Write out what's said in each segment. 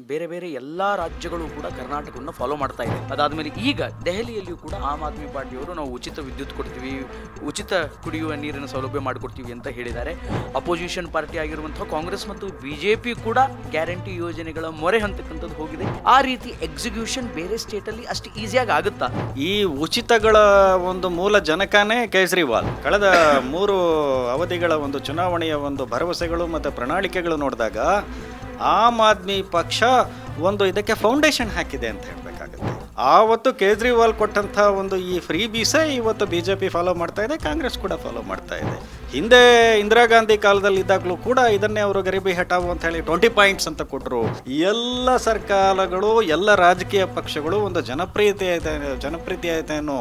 ಬೇರೆ ಬೇರೆ ಎಲ್ಲ ರಾಜ್ಯಗಳು ಕೂಡ ಕರ್ನಾಟಕವನ್ನು ಫಾಲೋ ಮಾಡ್ತಾ ಇದೆ. ಅದಾದಮೇಲೆ ಈಗ ದೆಹಲಿಯಲ್ಲಿಯೂ ಕೂಡ ಆಮ್ ಆದ್ಮಿ ಪಾರ್ಟಿಯವರು ನಾವು ಉಚಿತ ವಿದ್ಯುತ್ ಕೊಡ್ತೀವಿ, ಉಚಿತ ಕುಡಿಯುವ ನೀರಿನ ಸೌಲಭ್ಯ ಮಾಡಿಕೊಡ್ತೀವಿ ಅಂತ ಹೇಳಿದ್ದಾರೆ. ಅಪೋಸಿಷನ್ ಪಾರ್ಟಿ ಆಗಿರುವಂತಹ ಕಾಂಗ್ರೆಸ್ ಮತ್ತು ಬಿಜೆಪಿ ಕೂಡ ಗ್ಯಾರಂಟಿ ಯೋಜನೆಗಳ ಮೊರೆ ಹಂತಕ್ಕಂಥದ್ದು ಹೋಗಿದೆ. ಆ ರೀತಿ ಎಕ್ಸಿಕ್ಯೂಷನ್ ಬೇರೆ ಸ್ಟೇಟಲ್ಲಿ ಅಷ್ಟು ಈಸಿಯಾಗಿ ಆಗುತ್ತಾ? ಈ ಉಚಿತಗಳ ಒಂದು ಮೂಲ ಜನಕನೇ ಕೇಜ್ರಿವಾಲ್. ಕಳೆದ ಮೂರು ಅವಧಿಗಳ ಒಂದು ಚುನಾವಣೆಯ ಒಂದು ಭರವಸೆಗಳು ಮತ್ತು ಪ್ರಣಾಳಿಕೆಗಳು ನೋಡಿದಾಗ ಆಮ್ ಆದ್ಮಿ ಪಕ್ಷ ಒಂದು ಇದಕ್ಕೆ ಫೌಂಡೇಶನ್ ಹಾಕಿದೆ ಅಂತ ಹೇಳಬೇಕಾಗುತ್ತೆ ಆವತ್ತು ಕೇಜ್ರಿವಾಲ್ ಕೊಟ್ಟಂಥ ಒಂದು ಈ ಫ್ರೀ ಬೀಸೇ ಇವತ್ತು ಬಿ ಜೆ ಪಿ ಫಾಲೋ ಮಾಡ್ತಾ ಇದೆ, ಕಾಂಗ್ರೆಸ್ ಕೂಡ ಫಾಲೋ ಮಾಡ್ತಾ ಇದೆ. ಹಿಂದೆ ಇಂದಿರಾ ಗಾಂಧಿ ಕಾಲದಲ್ಲಿ ಇದ್ದಾಗಲೂ ಕೂಡ ಇದನ್ನೇ ಅವರು ಗರಿಬಿ ಹಟಾವು ಅಂತ ಹೇಳಿ ಟ್ವೆಂಟಿ ಪಾಯಿಂಟ್ಸ್ ಅಂತ ಕೊಟ್ಟರು ಎಲ್ಲ ಸರ್ಕಾರಗಳು, ಎಲ್ಲ ರಾಜಕೀಯ ಪಕ್ಷಗಳು ಒಂದು ಜನಪ್ರಿಯತೆ ಜನಪ್ರಿಯತೆಯನ್ನು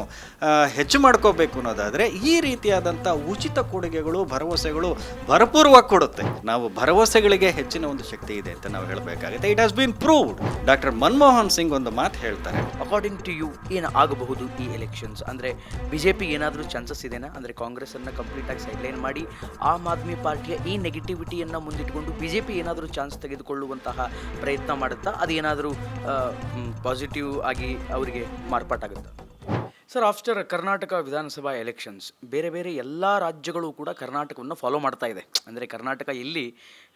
ಹೆಚ್ಚು ಮಾಡ್ಕೋಬೇಕು ಅನ್ನೋದಾದರೆ ಈ ರೀತಿಯಾದಂಥ ಉಚಿತ ಕೊಡುಗೆಗಳು, ಭರವಸೆಗಳು ಭರಪೂರ್ವವಾಗಿ ಕೊಡುತ್ತೆ. ನಾವು ಭರವಸೆಗಳಿಗೆ ಹೆಚ್ಚಿನ ಒಂದು ಶಕ್ತಿ ಇದೆ ಅಂತ ನಾವು ಹೇಳಬೇಕಾಗುತ್ತೆ. It has been proved doctor Manmohan Singh ಒಂದು ಮಾತು ಹೇಳ್ತಾರೆ. ಅಕಾರ್ಡಿಂಗ್ ಟು ಯು ಏನು ಆಗಬಹುದು ಈ ಎಲೆಕ್ಷನ್ಸ್ ಅಂದರೆ ಬಿ ಜೆ ಪಿ ಏನಾದರೂ ಚಾನ್ಸಸ್ ಇದೆಯಾ ಅಂದರೆ ಕಾಂಗ್ರೆಸ್ಸನ್ನು ಕಂಪ್ಲೀಟಾಗಿ ಸೈಡ್ಲೈನ್ ಮಾಡಿ ಆಮ್ ಆದ್ಮಿ ಪಾರ್ಟಿಯ ಈ ನೆಗೆಟಿವಿಟಿಯನ್ನು ಮುಂದಿಟ್ಕೊಂಡು ಬಿ ಜೆ ಪಿ ಏನಾದರೂ ಚಾನ್ಸ್ ತೆಗೆದುಕೊಳ್ಳುವಂತಹ ಪ್ರಯತ್ನ ಮಾಡುತ್ತಾ? ಅದೇನಾದರೂ ಪಾಸಿಟಿವ್ ಆಗಿ ಅವರಿಗೆ ಮಾರ್ಪಾಟಾಗುತ್ತೆ? ಸರ್ ಆಫ್ಟರ್ ಕರ್ನಾಟಕ ವಿಧಾನಸಭಾ ಎಲೆಕ್ಷನ್ಸ್ ಬೇರೆ ಬೇರೆ ಎಲ್ಲ ರಾಜ್ಯಗಳು ಕೂಡ ಕರ್ನಾಟಕವನ್ನು ಫಾಲೋ ಮಾಡ್ತಾ ಇದೆ. ಅಂದರೆ ಕರ್ನಾಟಕ ಎಲ್ಲಿ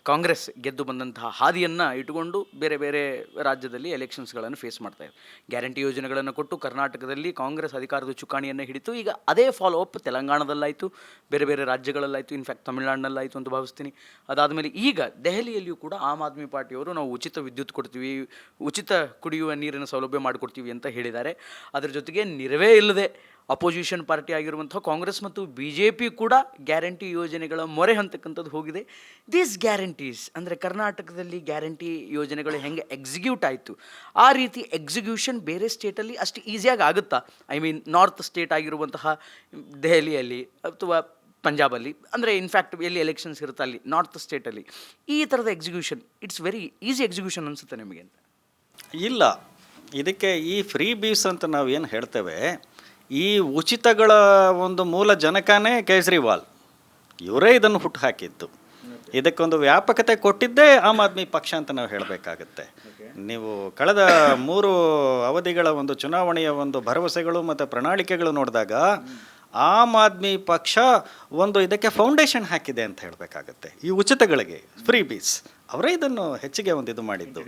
ಕಾಂಗ್ರೆಸ್ ಗೆದ್ದು ಬಂದಂತಹ ಹಾದಿಯನ್ನು ಇಟ್ಟುಕೊಂಡು ಬೇರೆ ಬೇರೆ ರಾಜ್ಯದಲ್ಲಿ ಎಲೆಕ್ಷನ್ಸ್ಗಳನ್ನು ಫೇಸ್ ಮಾಡ್ತಾ ಇದೆ ಗ್ಯಾರಂಟಿ ಯೋಜನೆಗಳನ್ನು ಕೊಟ್ಟು ಕರ್ನಾಟಕದಲ್ಲಿ ಕಾಂಗ್ರೆಸ್ ಅಧಿಕಾರದ ಚುಕ್ಕಾಣಿಯನ್ನು ಹಿಡಿತು ಈಗ ಅದೇ ಫಾಲೋ ಅಪ್ ತೆಲಂಗಾಣದಲ್ಲಾಯಿತು, ಬೇರೆ ಬೇರೆ ರಾಜ್ಯಗಳಲ್ಲಾಯಿತು ಇನ್ಫ್ಯಾಕ್ಟ್ ತಮಿಳುನಾಡಿನಲ್ಲಾಯಿತು ಅಂತ ಭಾವಿಸ್ತೀನಿ. ಅದಾದಮೇಲೆ ಈಗ ದೆಹಲಿಯಲ್ಲಿಯೂ ಕೂಡ ಆಮ್ ಆದ್ಮಿ ಪಾರ್ಟಿಯವರು ನಾವು ಉಚಿತ ವಿದ್ಯುತ್ ಕೊಡ್ತೀವಿ, ಉಚಿತ ಕುಡಿಯುವ ನೀರಿನ ಸೌಲಭ್ಯ ಮಾಡಿಕೊಡ್ತೀವಿ ಅಂತ ಹೇಳಿದ್ದಾರೆ. ಅದರ ಜೊತೆಗೆ ನೆರವೇ ಇಲ್ಲದೆ ಅಪೋಸಿಷನ್ ಪಾರ್ಟಿ ಆಗಿರುವಂಥ ಕಾಂಗ್ರೆಸ್ ಮತ್ತು ಬಿ ಜೆ ಪಿ ಕೂಡ ಗ್ಯಾರಂಟಿ ಯೋಜನೆಗಳ ಮೊರೆ ಹಂತಕ್ಕಂಥದ್ದು ಹೋಗಿದೆ. ದೀಸ್ ಗ್ಯಾರಂಟೀಸ್ ಅಂದರೆ ಕರ್ನಾಟಕದಲ್ಲಿ ಗ್ಯಾರಂಟಿ ಯೋಜನೆಗಳು ಹೆಂಗೆ ಎಕ್ಸಿಕ್ಯೂಟ್ ಆಯಿತು? ಆ ರೀತಿ ಎಕ್ಸಿಕ್ಯೂಷನ್ ಬೇರೆ ಸ್ಟೇಟಲ್ಲಿ ಅಷ್ಟು ಈಸಿಯಾಗಿ ಆಗುತ್ತಾ? ಐ ಮೀನ್ ನಾರ್ತ್ ಸ್ಟೇಟ್ ಆಗಿರುವಂತಹ ದೆಹಲಿಯಲ್ಲಿ ಅಥವಾ ಪಂಜಾಬಲ್ಲಿ, ಅಂದರೆ ಇನ್ಫ್ಯಾಕ್ಟ್ ಎಲ್ಲಿ ಎಲೆಕ್ಷನ್ಸ್ ಇರುತ್ತೆ ಅಲ್ಲಿ ನಾರ್ತ್ ಸ್ಟೇಟಲ್ಲಿ ಈ ಥರದ execution it's very easy execution ಅನಿಸುತ್ತೆ ನಿಮಗೆ ಅಂತ. ಇಲ್ಲ. ಇದಕ್ಕೆ ಈ ಫ್ರೀ ಬೀಸ್ ಅಂತ ನಾವು ಏನು ಹೇಳ್ತೇವೆ ಈ ಉಚಿತಗಳ ಒಂದು ಮೂಲ ಜನಕನೇ ಕೇಜ್ರಿವಾಲ್. ಇವರೇ ಇದನ್ನು ಹುಟ್ಟು ಹಾಕಿದ್ದು. ಇದಕ್ಕೊಂದು ವ್ಯಾಪಕತೆ ಕೊಟ್ಟಿದ್ದೇ ಆಮ್ ಆದ್ಮಿ ಪಕ್ಷ ಅಂತ ನಾವು ಹೇಳಬೇಕಾಗತ್ತೆ. ನೀವು ಕಳೆದ ಮೂರು ಅವಧಿಗಳ ಒಂದು ಚುನಾವಣೆಯ ಒಂದು ಭರವಸೆಗಳು ಮತ್ತು ಪ್ರಣಾಳಿಕೆಗಳು ನೋಡಿದಾಗ ಆಮ್ ಆದ್ಮಿ ಪಕ್ಷ ಒಂದು ಇದಕ್ಕೆ ಫೌಂಡೇಶನ್ ಹಾಕಿದೆ ಅಂತ ಹೇಳಬೇಕಾಗತ್ತೆ. ಈ ಉಚಿತಗಳಿಗೆ, ಫ್ರೀ ಬೀಸ್, ಅವರೇ ಇದನ್ನು ಹೆಚ್ಚಿಗೆ ಒಂದು ಇದು ಮಾಡಿದ್ದು.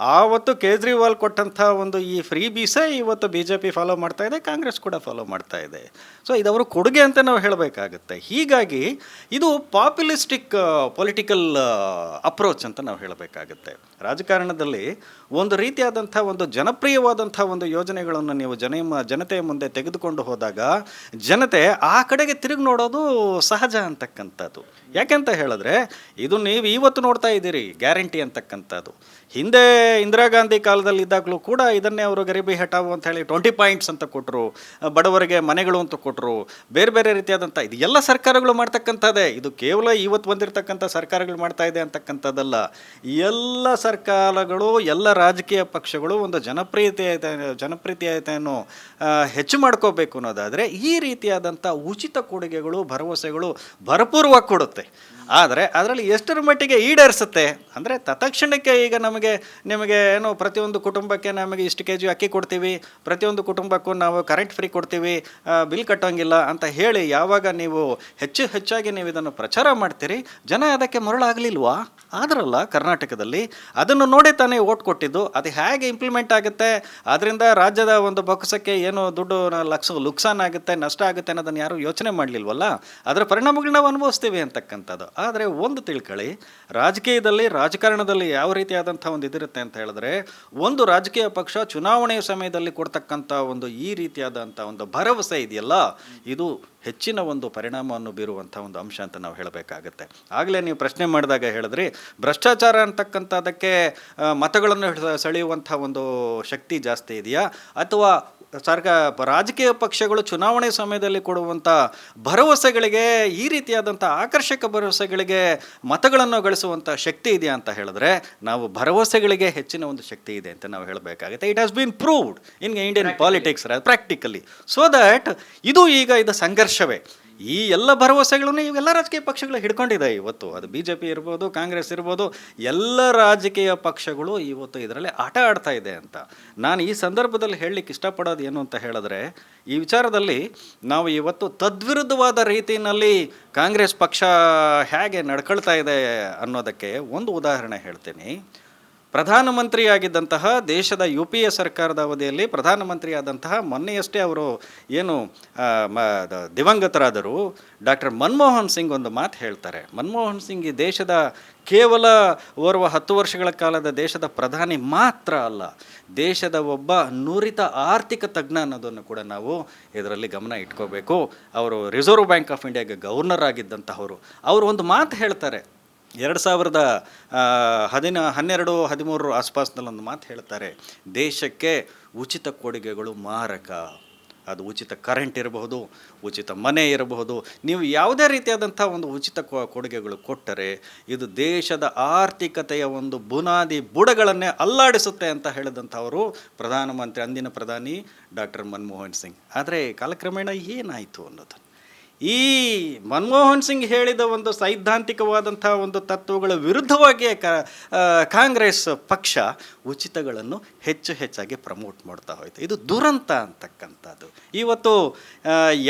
ಆವತ್ತು ಕೇಜ್ರಿವಾಲ್ ಕೊಟ್ಟಂಥ ಒಂದು ಈ ಫ್ರೀ ಬೀಸೇ ಇವತ್ತು ಬಿ ಜೆ ಪಿ ಫಾಲೋ ಮಾಡ್ತಾ ಇದೆ, ಕಾಂಗ್ರೆಸ್ ಕೂಡ ಫಾಲೋ ಮಾಡ್ತಾ ಇದೆ. ಸೊ ಇದವರು ಕೊಡುಗೆ ಅಂತ ನಾವು ಹೇಳಬೇಕಾಗುತ್ತೆ. ಹೀಗಾಗಿ ಇದು ಪಾಪ್ಯುಲಿಸ್ಟಿಕ್ ಪೊಲಿಟಿಕಲ್ ಅಪ್ರೋಚ್ ಅಂತ ನಾವು ಹೇಳಬೇಕಾಗುತ್ತೆ. ರಾಜಕಾರಣದಲ್ಲಿ ಒಂದು ರೀತಿಯಾದಂಥ ಒಂದು ಜನಪ್ರಿಯವಾದಂಥ ಒಂದು ಯೋಜನೆಗಳನ್ನು ನೀವು ಜನ ಜನತೆಯ ಮುಂದೆ ತೆಗೆದುಕೊಂಡು ಹೋದಾಗ ಜನತೆ ಆ ಕಡೆಗೆ ತಿರುಗಿ ನೋಡೋದು ಸಹಜ ಅಂತಕ್ಕಂಥದ್ದು. ಯಾಕೆಂತ ಹೇಳಿದ್ರೆ, ಇದು ನೀವು ಇವತ್ತು ನೋಡ್ತಾ ಇದ್ದೀರಿ, ಗ್ಯಾರಂಟಿ ಅಂತಕ್ಕಂಥದ್ದು. ಹಿಂದೆ ಇಂದಿರಾ ಗಾಂಧಿ ಕಾಲದಲ್ಲಿ ಇದ್ದಾಗಲೂ ಕೂಡ ಇದನ್ನೇ ಅವರು ಗರೀಬಿ ಹಟಾವು ಅಂತ ಹೇಳಿ ಟ್ವೆಂಟಿ ಪಾಯಿಂಟ್ಸ್ ಅಂತ ಕೊಟ್ಟರು ಬಡವರಿಗೆ ಮನೆಗಳು ಅಂತ ಕೊಟ್ಟರು ಬೇರೆ ಬೇರೆ ರೀತಿಯಾದಂಥ ಇದು ಎಲ್ಲ ಸರ್ಕಾರಗಳು ಮಾಡ್ತಕ್ಕಂಥದ್ದೇ. ಇದು ಕೇವಲ ಇವತ್ತು ಬಂದಿರತಕ್ಕಂಥ ಸರ್ಕಾರಗಳು ಮಾಡ್ತಾ ಇದೆ ಅಂತಕ್ಕಂಥದ್ದಲ್ಲ. ಎಲ್ಲ ಸರ್ಕಾರಗಳು, ಎಲ್ಲ ರಾಜಕೀಯ ಪಕ್ಷಗಳು ಒಂದು ಜನಪ್ರಿಯತೆ, ಜನಪ್ರಿಯತೆಯನ್ನು ಹೆಚ್ಚು ಮಾಡ್ಕೋಬೇಕು ಅನ್ನೋದಾದರೆ ಈ ರೀತಿಯಾದಂಥ ಉಚಿತ ಕೊಡುಗೆಗಳು, ಭರವಸೆಗಳು ಭರಪೂರ್ವವಾಗಿ ಕೊಡುತ್ತೆ. ಆದರೆ ಅದರಲ್ಲಿ ಎಷ್ಟರ ಮಟ್ಟಿಗೆ ಈಡೇರಿಸುತ್ತೆ ಅಂದರೆ ತತ್ಕ್ಷಣಕ್ಕೆ ಈಗ ನಮಗೆ, ನಿಮಗೆ ಏನು ಪ್ರತಿಯೊಂದು ಕುಟುಂಬಕ್ಕೆ ನಮಗೆ ಇಷ್ಟು ಕೆ ಜಿ ಅಕ್ಕಿ ಕೊಡ್ತೀವಿ, ಪ್ರತಿಯೊಂದು ಕುಟುಂಬಕ್ಕೂ ನಾವು ಕರೆಂಟ್ ಫ್ರೀ ಕೊಡ್ತೀವಿ ಬಿಲ್ ಕಟ್ಟೋಂಗಿಲ್ಲ ಅಂತ ಹೇಳಿ ಯಾವಾಗ ನೀವು ಹೆಚ್ಚು ಹೆಚ್ಚಾಗಿ ನೀವು ಇದನ್ನು ಪ್ರಚಾರ ಮಾಡ್ತೀರಿ, ಜನ ಅದಕ್ಕೆ ಮರಳಾಗಲಿಲ್ವಾ? ಆದ್ರಲ್ಲ ಕರ್ನಾಟಕದಲ್ಲಿ ಅದನ್ನು ನೋಡಿ ತಾನೇ ಓಟ್ ಕೊಟ್ಟಿದ್ದು, ಅದು ಹೇಗೆ ಇಂಪ್ಲಿಮೆಂಟ್ ಆಗುತ್ತೆ ಅದರಿಂದ ರಾಜ್ಯದ ಒಂದು ಬೊಕ್ಕಸಕ್ಕೆ ಏನು ದುಡ್ಡು ಲಕ್ಷ ಲುಕ್ಸಾನ್ ಆಗುತ್ತೆ, ನಷ್ಟ ಆಗುತ್ತೆ ಅನ್ನೋದನ್ನು ಯಾರು ಯೋಚನೆ ಮಾಡಲಿಲ್ವಲ್ಲ? ಅದರ ಪರಿಣಾಮಗಳು ನಾವು ಅನುಭವಿಸ್ತೀವಿ ಅಂತಕ್ಕಂಥದ್ದು. ಆದರೆ ಒಂದು ತಿಳ್ಕೊಳ್ಳಿ ರಾಜಕೀಯದಲ್ಲಿ, ರಾಜಕಾರಣದಲ್ಲಿ ಯಾವ ರೀತಿಯಾದಂಥ ಒಂದು ಇದಿರುತ್ತೆ ಅಂತ ಹೇಳಿದ್ರೆ, ಒಂದು ರಾಜಕೀಯ ಪಕ್ಷ ಚುನಾವಣೆಯ ಸಮಯದಲ್ಲಿ ಕೊಡ್ತಕ್ಕಂಥ ಒಂದು ಈ ರೀತಿಯಾದಂಥ ಒಂದು ಭರವಸೆ ಇದೆಯಲ್ಲ, ಇದು ಹೆಚ್ಚಿನ ಒಂದು ಪರಿಣಾಮವನ್ನು ಬೀರುವಂಥ ಒಂದು ಅಂಶ ಅಂತ ನಾವು ಹೇಳಬೇಕಾಗತ್ತೆ. ಆಗಲೇ ನೀವು ಪ್ರಶ್ನೆ ಮಾಡಿದಾಗ ಹೇಳಿದ್ರಿ ಭ್ರಷ್ಟಾಚಾರ ಅಂತಕ್ಕಂಥದ್ದಕ್ಕೆ ಮತಗಳನ್ನು ಸೆಳೆಯುವಂಥ ಒಂದು ಶಕ್ತಿ ಜಾಸ್ತಿ ಇದೆಯಾ? ಅಥವಾ ಸರ್ಕ ರಾಜಕೀಯ ಪಕ್ಷಗಳು ಚುನಾವಣೆ ಸಮಯದಲ್ಲಿ ಕೊಡುವಂಥ ಭರವಸೆಗಳಿಗೆ ಈ ರೀತಿಯಾದಂಥ ಆಕರ್ಷಕ ಭರವಸೆಗಳಿಗೆ ಮತಗಳನ್ನು ಗಳಿಸುವಂಥ ಶಕ್ತಿ ಇದೆಯಾ ಅಂತ ಹೇಳಿದ್ರೆ ನಾವು ಭರವಸೆಗಳಿಗೆ ಹೆಚ್ಚಿನ ಒಂದು ಶಕ್ತಿ ಇದೆ ಅಂತ ನಾವು ಹೇಳಬೇಕಾಗುತ್ತೆ. It has been proved in Indian politics practically so that ಇದು ಈಗ ಇದು ಸಂಘರ್ಷವೇ ಈ ಎಲ್ಲ ಭರವಸೆಗಳನ್ನು ಇವೆಲ್ಲ ರಾಜಕೀಯ ಪಕ್ಷಗಳು ಹಿಡ್ಕೊಂಡಿದೆ ಇವತ್ತು. ಅದು ಬಿ ಜೆ ಪಿ ಇರ್ಬೋದು, ಕಾಂಗ್ರೆಸ್ ಇರ್ಬೋದು, ಎಲ್ಲ ರಾಜಕೀಯ ಪಕ್ಷಗಳು ಇವತ್ತು ಇದರಲ್ಲಿ ಆಟ ಆಡ್ತಾ ಇದೆ ಅಂತ. ನಾನು ಈ ಸಂದರ್ಭದಲ್ಲಿ ಹೇಳಲಿಕ್ಕೆ ಇಷ್ಟಪಡೋದು ಏನು ಅಂತ ಹೇಳಿದ್ರೆ, ಈ ವಿಚಾರದಲ್ಲಿ ನಾವು ಇವತ್ತು ತದ್ವಿರುದ್ಧವಾದ ರೀತಿಯಲ್ಲಿ ಕಾಂಗ್ರೆಸ್ ಪಕ್ಷ ಹೇಗೆ ನಡ್ಕೊಳ್ತಾ ಇದೆ ಅನ್ನೋದಕ್ಕೆ ಒಂದು ಉದಾಹರಣೆ ಹೇಳ್ತೀನಿ. ಪ್ರಧಾನಮಂತ್ರಿಯಾಗಿದ್ದಂತಹ ದೇಶದ ಯು ಪಿ ಎ ಸರ್ಕಾರದ ಅವಧಿಯಲ್ಲಿ ಪ್ರಧಾನಮಂತ್ರಿಯಾದಂತಹ ಮೊನ್ನೆಯಷ್ಟೇ ಅವರು ಏನು ದಿವಂಗತರಾದರು. ಡಾಕ್ಟರ್ ಮನಮೋಹನ್ ಸಿಂಗ್ ಒಂದು ಮಾತು ಹೇಳ್ತಾರೆ. ಮನಮೋಹನ್ ಸಿಂಗ್ ಈ ದೇಶದ ಕೇವಲ ಓರ್ವ ಹತ್ತು ವರ್ಷಗಳ ಕಾಲದ ದೇಶದ ಪ್ರಧಾನಿ ಮಾತ್ರ ಅಲ್ಲ, ದೇಶದ ಒಬ್ಬ ನುರಿತ ಆರ್ಥಿಕ ತಜ್ಞ ಅನ್ನೋದನ್ನು ಕೂಡ ನಾವು ಇದರಲ್ಲಿ ಗಮನ ಇಟ್ಕೋಬೇಕು. ಅವರು ರಿಸರ್ವ್ ಬ್ಯಾಂಕ್ ಆಫ್ ಇಂಡಿಯಾಗೆ ಗವರ್ನರ್ ಆಗಿದ್ದಂತಹವರು. ಅವರು ಒಂದು ಮಾತು ಹೇಳ್ತಾರೆ. ಎರಡು ಸಾವಿರದ ಹದಿನ, ಹನ್ನೆರಡು ಹದಿಮೂರರ ಆಸ್ಪಾಸ್ನಲ್ಲಿ ಒಂದು ಮಾತು ಹೇಳ್ತಾರೆ. ದೇಶಕ್ಕೆ ಉಚಿತ ಕೊಡುಗೆಗಳು ಮಾರಕ. ಅದು ಉಚಿತ ಕರೆಂಟ್ ಇರಬಹುದು, ಉಚಿತ ಮನೆ ಇರಬಹುದು. ನೀವು ಯಾವುದೇ ರೀತಿಯಾದಂಥ ಒಂದು ಉಚಿತ ಕೊಡುಗೆಗಳು ಕೊಟ್ಟರೆ ಇದು ದೇಶದ ಆರ್ಥಿಕತೆಯ ಒಂದು ಬುನಾದಿ ಬುಡಗಳನ್ನೇ ಅಲ್ಲಾಡಿಸುತ್ತೆ ಅಂತ ಹೇಳಿದಂಥವರು ಪ್ರಧಾನಮಂತ್ರಿ, ಅಂದಿನ ಪ್ರಧಾನಿ ಡಾಕ್ಟರ್ ಮನಮೋಹನ್ ಸಿಂಗ್. ಆದರೆ ಕಾಲಕ್ರಮೇಣ ಏನಾಯಿತು ಅನ್ನೋದು ಈ ಮನಮೋಹನ್ ಸಿಂಗ್ ಹೇಳಿದ ಒಂದು ಸೈದ್ಧಾಂತಿಕವಾದಂಥ ಒಂದು ತತ್ವಗಳ ವಿರುದ್ಧವಾಗಿ ಕಾಂಗ್ರೆಸ್ ಪಕ್ಷ ಉಚಿತಗಳನ್ನು ಹೆಚ್ಚು ಹೆಚ್ಚಾಗಿ ಪ್ರಮೋಟ್ ಮಾಡ್ತಾ ಹೋಯಿತು. ಇದು ದುರಂತ ಅಂತಕ್ಕಂಥದ್ದು. ಇವತ್ತು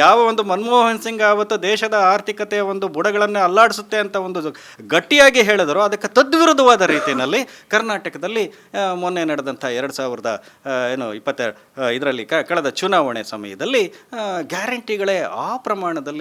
ಯಾವ ಒಂದು ಮನಮೋಹನ್ ಸಿಂಗ್ ಆವತ್ತು ದೇಶದ ಆರ್ಥಿಕತೆಯ ಒಂದು ಬುಡಗಳನ್ನು ಅಲ್ಲಾಡಿಸುತ್ತೆ ಅಂತ ಒಂದು ಗಟ್ಟಿಯಾಗಿ ಹೇಳಿದರು ಅದಕ್ಕೆ ತದ್ವಿರುದ್ಧವಾದ ರೀತಿಯಲ್ಲಿ ಕರ್ನಾಟಕದಲ್ಲಿ ಮೊನ್ನೆ ನಡೆದಂಥ ಎರಡು ಸಾವಿರದ ಏನು ಇಪ್ಪತ್ತ ಇದರಲ್ಲಿ ಕಳೆದ ಚುನಾವಣೆ ಸಮಯದಲ್ಲಿ ಗ್ಯಾರಂಟಿಗಳೇ ಆ ಪ್ರಮಾಣದಲ್ಲಿ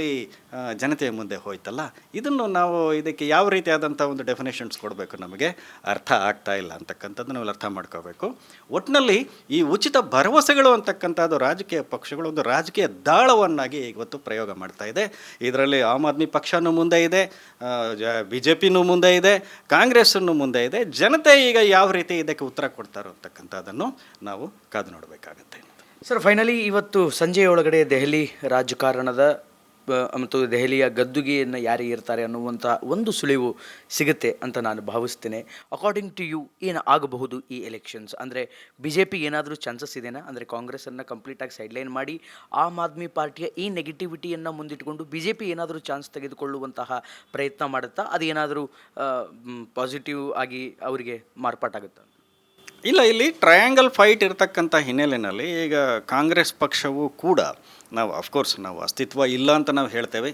ಆ, ಜನತೆಯ ಮುಂದೆ ಹೋಯ್ತಲ್ಲ? ಇದನ್ನು ನಾವು ಇದಕ್ಕೆ ಯಾವ ರೀತಿಯಾದಂಥ ಒಂದು ಡೆಫಿನೇಷನ್ಸ್ ಕೊಡಬೇಕು ನಮಗೆ? ಅರ್ಥ ಆಗ್ತಾ ಇಲ್ಲ ಅಂತಕ್ಕಂಥದ್ದು ನಾವು ಅರ್ಥ ಮಾಡ್ಕೋಬೇಕು. ಒಟ್ಟಿನಲ್ಲಿ ಈ ಉಚಿತ ಭರವಸೆಗಳು ಅಂತಕ್ಕಂಥದ್ದು ರಾಜಕೀಯ ಪಕ್ಷಗಳು ಒಂದು ರಾಜಕೀಯ ದಾಳವನ್ನಾಗಿ ಇವತ್ತು ಪ್ರಯೋಗ ಮಾಡ್ತಾ ಇದೆ. ಇದರಲ್ಲಿ ಆಮ್ ಆದ್ಮಿ ಪಕ್ಷನೂ ಮುಂದೆ ಇದೆ ಬಿ ಜೆ ಪಿನೂ ಮುಂದೆ ಇದೆ ಕಾಂಗ್ರೆಸ್ಸನ್ನು ಮುಂದೆ ಇದೆ. ಜನತೆ ಈಗ ಯಾವ ರೀತಿ ಇದಕ್ಕೆ ಉತ್ತರ ಕೊಡ್ತಾರೋ ಅಂತಕ್ಕಂಥದ್ದನ್ನು ನಾವು ಕಾದು ನೋಡಬೇಕಾಗುತ್ತೆ. ಸರ್ ಫೈನಲಿ ಇವತ್ತು ಸಂಜೆಯೊಳಗಡೆ ದೆಹಲಿ ರಾಜಕಾರಣದ ಮತ್ತು ದೆಹಲಿಯ ಗದ್ದುಗೆಯನ್ನು ಯಾರಿಗೆ ಇರ್ತಾರೆ ಅನ್ನುವಂಥ ಒಂದು ಸುಳಿವು ಸಿಗುತ್ತೆ ಅಂತ ನಾನು ಭಾವಿಸ್ತೇನೆ. ಅಕಾರ್ಡಿಂಗ್ ಟು ಯು ಏನು ಆಗಬಹುದು ಈ ಎಲೆಕ್ಷನ್ಸ್ ಅಂದರೆ ಬಿ ಜೆ ಪಿ ಏನಾದರೂ ಚಾನ್ಸಸ್ ಇದೆಯಾ ಅಂದರೆ ಕಾಂಗ್ರೆಸ್ಸನ್ನು ಕಂಪ್ಲೀಟಾಗಿ ಸೈಡ್ಲೈನ್ ಮಾಡಿ, ಆಮ್ ಆದ್ಮಿ ಪಾರ್ಟಿಯ ಈ ನೆಗೆಟಿವಿಟಿಯನ್ನು ಮುಂದಿಟ್ಟುಕೊಂಡು ಬಿ ಜೆ ಪಿ ಏನಾದರೂ ಚಾನ್ಸ್ ತೆಗೆದುಕೊಳ್ಳುವಂತಹ ಪ್ರಯತ್ನ ಮಾಡುತ್ತಾ, ಅದೇನಾದರೂ ಪಾಸಿಟಿವ್ ಆಗಿ ಅವರಿಗೆ ಮಾರ್ಪಾಟಾಗುತ್ತಾ? ಇಲ್ಲ, ಇಲ್ಲಿ ಟ್ರಯಾಂಗಲ್ ಫೈಟ್ ಇರತಕ್ಕಂಥ ಹಿನ್ನೆಲೆಯಲ್ಲಿ ಈಗ ಕಾಂಗ್ರೆಸ್ ಪಕ್ಷವು ಕೂಡ ನಾವು ಅಫ್ಕೋರ್ಸ್ ನಾವು ಅಸ್ತಿತ್ವ ಇಲ್ಲ ಅಂತ ನಾವು ಹೇಳ್ತೇವೆ.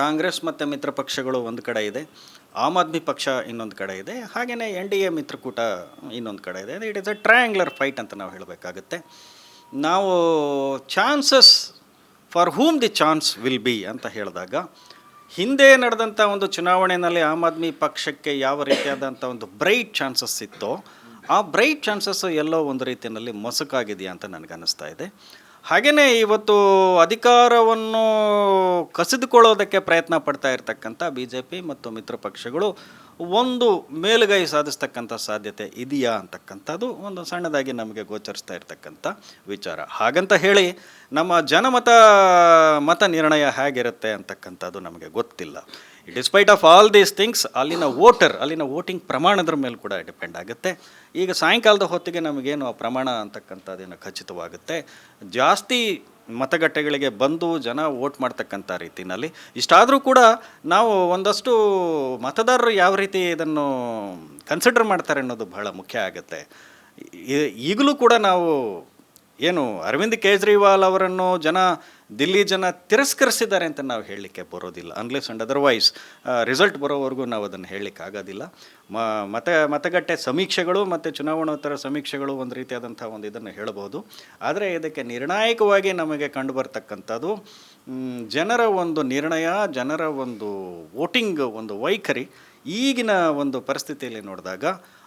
ಕಾಂಗ್ರೆಸ್ ಮತ್ತು ಮಿತ್ರ ಪಕ್ಷಗಳು ಒಂದು ಕಡೆ ಇದೆ. ಆಮ್ ಆದ್ಮಿ ಪಕ್ಷ ಇನ್ನೊಂದು ಕಡೆ ಇದೆ. ಹಾಗೆಯೇ ಎನ್ ಡಿ ಎ ಮಿತ್ರಕೂಟ ಇನ್ನೊಂದು ಕಡೆ ಇದೆ. It is a triangular fight ಅಂತ ನಾವು ಹೇಳಬೇಕಾಗುತ್ತೆ. ನಾವು chances for whom the chance will be ಅಂತ ಹೇಳಿದಾಗ, ಹಿಂದೆ ನಡೆದಂಥ ಒಂದು ಚುನಾವಣೆಯಲ್ಲಿ ಆಮ್ ಆದ್ಮಿ ಪಕ್ಷಕ್ಕೆ ಯಾವ ರೀತಿಯಾದಂಥ ಒಂದು ಬ್ರೈಟ್ ಚಾನ್ಸಸ್ ಇತ್ತೋ ಆ ಬ್ರೈಟ್ ಚಾನ್ಸಸ್ ಎಲ್ಲೋ ಒಂದು ರೀತಿಯಲ್ಲಿ ಮೊಸಕಾಗಿದೆಯಾ ಅಂತ ನನಗನ್ನಿಸ್ತಾ ಇದೆ. ಹಾಗೆಯೇ ಇವತ್ತು ಅಧಿಕಾರವನ್ನು ಕಸಿದುಕೊಳ್ಳೋದಕ್ಕೆ ಪ್ರಯತ್ನ ಪಡ್ತಾ ಇರತಕ್ಕಂಥ ಬಿ ಜೆ ಪಿ ಮತ್ತು ಮಿತ್ರ ಪಕ್ಷಗಳು ಒಂದು ಮೇಲುಗೈ ಸಾಧಿಸ್ತಕ್ಕಂಥ ಸಾಧ್ಯತೆ ಇದೆಯಾ ಅಂತಕ್ಕಂಥದ್ದು ಒಂದು ಸಣ್ಣದಾಗಿ ನಮಗೆ ಗೋಚರಿಸ್ತಾ ಇರತಕ್ಕಂಥ ವಿಚಾರ. ಹಾಗಂತ ಹೇಳಿ ನಮ್ಮ ಜನಮತ, ಮತ ನಿರ್ಣಯ ಹೇಗಿರುತ್ತೆ ಅಂತಕ್ಕಂಥದ್ದು ನಮಗೆ ಗೊತ್ತಿಲ್ಲ. Despite of all these things ಅಲ್ಲಿನ ವೋಟರ್, ಅಲ್ಲಿನ ವೋಟಿಂಗ್ ಪ್ರಮಾಣದ್ರ ಮೇಲೆ ಕೂಡ ಡಿಪೆಂಡ್ ಆಗುತ್ತೆ. ಈಗ ಸಾಯಂಕಾಲದ ಹೊತ್ತಿಗೆ ನಮಗೇನು ಆ ಪ್ರಮಾಣ ಅಂತಕ್ಕಂಥದ್ದೇನು ಖಚಿತವಾಗುತ್ತೆ? ಜಾಸ್ತಿ ಮತಗಟ್ಟೆಗಳಿಗೆ ಬಂದು ಜನ ವೋಟ್ ಮಾಡ್ತಕ್ಕಂಥ ರೀತಿಯಲ್ಲಿ ಇಷ್ಟಾದರೂ ಕೂಡ ನಾವು ಒಂದಷ್ಟು ಮತದಾರರು ಯಾವ ರೀತಿ ಇದನ್ನು ಕನ್ಸಿಡರ್ ಮಾಡ್ತಾರೆ ಅನ್ನೋದು ಬಹಳ ಮುಖ್ಯ ಆಗುತ್ತೆ. ಈಗಲೂ ಕೂಡ ನಾವು ಏನು ಅರವಿಂದ್ ಕೇಜ್ರಿವಾಲ್ ಅವರನ್ನು ಜನ, ದಿಲ್ಲಿ ಜನ ತಿರಸ್ಕರಿಸಿದ್ದಾರೆ ಅಂತ ನಾವು ಹೇಳಲಿಕ್ಕೆ ಬರೋದಿಲ್ಲ. ಅನ್ಲೆಸ್ ಅಂಡ್ ಅದರ್ವೈಸ್ ರಿಸಲ್ಟ್ ಬರೋವರೆಗೂ ನಾವು ಅದನ್ನು ಹೇಳಲಿಕ್ಕೆ ಆಗೋದಿಲ್ಲ. ಮತ, ಮತಗಟ್ಟೆ ಸಮೀಕ್ಷೆಗಳು ಮತ್ತು ಚುನಾವಣೋತ್ತರ ಸಮೀಕ್ಷೆಗಳು ಒಂದು ರೀತಿಯಾದಂಥ ಒಂದು ಇದನ್ನು ಹೇಳಬಹುದು ಆದರೆ ಇದಕ್ಕೆ ನಿರ್ಣಾಯಕವಾಗಿ ನಮಗೆ ಕಂಡುಬರ್ತಕ್ಕಂಥದ್ದು ಜನರ ಒಂದು ನಿರ್ಣಯ, ಜನರ ಒಂದು ವೋಟಿಂಗ್ ಒಂದು ವೈಖರಿ ಈಗಿನ ಒಂದು ಪರಿಸ್ಥಿತಿಯಲ್ಲಿ ನೋಡಿದಾಗ,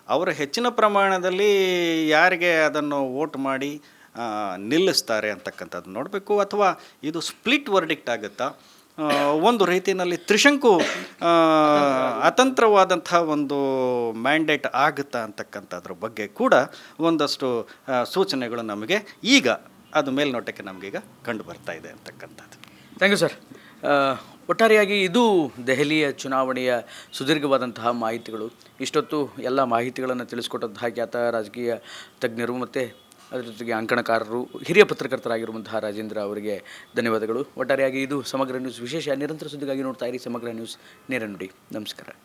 ಅವರು ಹೆಚ್ಚಿನ ಪ್ರಮಾಣದಲ್ಲಿ ಯಾರಿಗೆ ಅದನ್ನು ವೋಟ್ ಮಾಡಿ ನಿಲ್ಲಿಸ್ತಾರೆ ಅಂತಕ್ಕಂಥದ್ದು ನೋಡಬೇಕು. ಅಥವಾ ಇದು ಸ್ಪ್ಲಿಟ್ ವರ್ಡಿಕ್ಟ್ ಆಗುತ್ತಾ? ಒಂದು ರೀತಿಯಲ್ಲಿ ತ್ರಿಶಂಕು ಅತಂತ್ರವಾದಂಥ ಒಂದು ಮ್ಯಾಂಡೇಟ್ ಆಗುತ್ತಾ ಅಂತಕ್ಕಂಥದ್ರ ಬಗ್ಗೆ ಕೂಡ ಒಂದಷ್ಟು ಸೂಚನೆಗಳು ನಮಗೆ ಈಗ ಅದು ಮೇಲ್ನೋಟಕ್ಕೆ ನಮಗೀಗ ಕಂಡು ಬರ್ತಾ ಇದೆ ಅಂತಕ್ಕಂಥದ್ದು. ಥ್ಯಾಂಕ್ ಯು ಸರ್ ಒಟ್ಟಾರೆಯಾಗಿ ಇದು ದೆಹಲಿಯ ಚುನಾವಣೆಯ ಸುದೀರ್ಘವಾದಂತಹ ಮಾಹಿತಿಗಳು. ಇಷ್ಟೊತ್ತು ಎಲ್ಲ ಮಾಹಿತಿಗಳನ್ನು ತಿಳಿಸ್ಕೊಟ್ಟಂತಹ ಖ್ಯಾತ ರಾಜಕೀಯ ತಜ್ಞರು ಮತ್ತು ಅದರ ಜೊತೆಗೆ ಅಂಕಣಕಾರರು, ಹಿರಿಯ ಪತ್ರಕರ್ತರಾಗಿರುವಂತಹ ರಾಜೇಂದ್ರ ಅವರಿಗೆ ಧನ್ಯವಾದಗಳು. ಒಟ್ಟಾರೆಯಾಗಿ ಇದು ಸಮಗ್ರ ನ್ಯೂಸ್ ವಿಶೇಷ ನಿರಂತರ ಸುದ್ದಿಗಾಗಿ ನೋಡ್ತಾ ಇರಿ. ಸಮಗ್ರ ನ್ಯೂಸ್ ನೇರ ನುಡಿ. ನಮಸ್ಕಾರ.